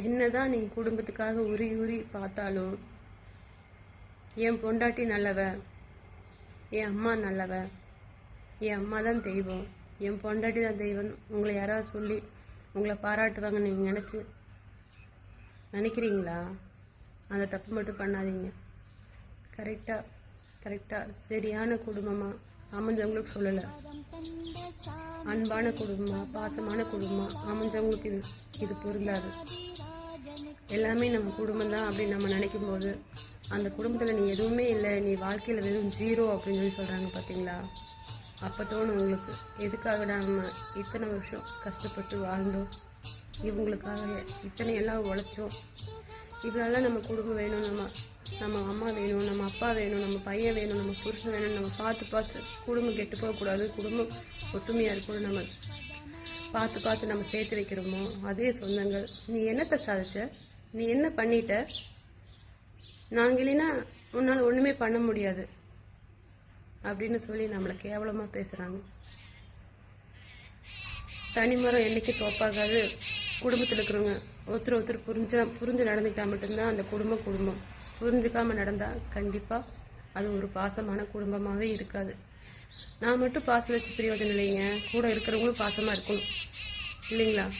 என்னதான் நீங்கள் குடும்பத்துக்காக உரி உரி பார்த்தாலும் என் பொண்டாட்டி நல்லவ என் அம்மா நல்லவ என் அம்மா தான் தெய்வம். என் பொண்டாட்டி தான் தெய்வம். உங்களை யாராவது சொல்லி உங்களை பாராட்டுவாங்கன்னு நீங்கள் நினச்சி நினைக்கிறீங்களா? அந்த தப்பு மட்டும் பண்ணாதீங்க. கரெக்டாக கரெக்டாக சரியான குடும்பமாக அமைஞ்சவங்களுக்கு சொல்லலை. அன்பான குடும்பம் பாசமான குடும்பம் அமைஞ்சவங்களுக்கு இது இது பொருந்தாது. எல்லாமே நம்ம குடும்பம் தான் அப்படின்னு நம்ம நினைக்கும் போது அந்த குடும்பத்தில் நீ எதுவுமே இல்லை நீ வாழ்க்கையில் வெறும் ஜீரோ அப்படின்னு சொல்லி சொல்கிறாங்க பார்த்தீங்களா அப்போ தோணும் உங்களுக்கு எதுக்காக நம்ம இத்தனை வருஷம் கஷ்டப்பட்டு வாழ்ந்தோம்? இவங்களுக்காக இத்தனை எல்லாம் உழைச்சோம்? இவ்வளோலாம் நம்ம குடும்பம் வேணும் நம்ம நம்ம அம்மா வேணும் நம்ம அப்பா வேணும் நம்ம பையன் வேணும் நம்ம புருஷன் வேணும் நம்ம பார்த்து பார்த்து குடும்பம் கெட்டு போகக்கூடாது. குடும்பம் ஒற்றுமையாக இருக்கணும் நம்ம பார்த்து பார்த்து நம்ம சேர்த்து வைக்கிறோமோ அதே சொந்தங்கள். நீ என்னத்தை சாதிச்ச? நீ என்ன பண்ணிட்ட? நாங்கள் இல்லைன்னா உன்னால் ஒன்றுமே பண்ண முடியாது அப்படின்னு சொல்லி நம்மளை கேவலமாக பேசுகிறாங்க தனிமரம் என்றைக்கு தோப்பாகாது? குடும்பத்தில் இருக்கிறவங்க ஒருத்தர் ஒருத்தர் புரிஞ்சு புரிஞ்சு நடந்துக்கிட்டால் மட்டும்தான் அந்த குடும்பம் குடும்பம். புரிஞ்சுக்காம நடந்தால் கண்டிப்பாக அது ஒரு பாசமான குடும்பமாகவே இருக்காது. நான் மட்டும் பாசம் வச்சு பிரியோஜனம் இல்லைங்க. கூட இருக்கிறவங்களும் பாசமாக இருக்கணும். இல்லைங்களா?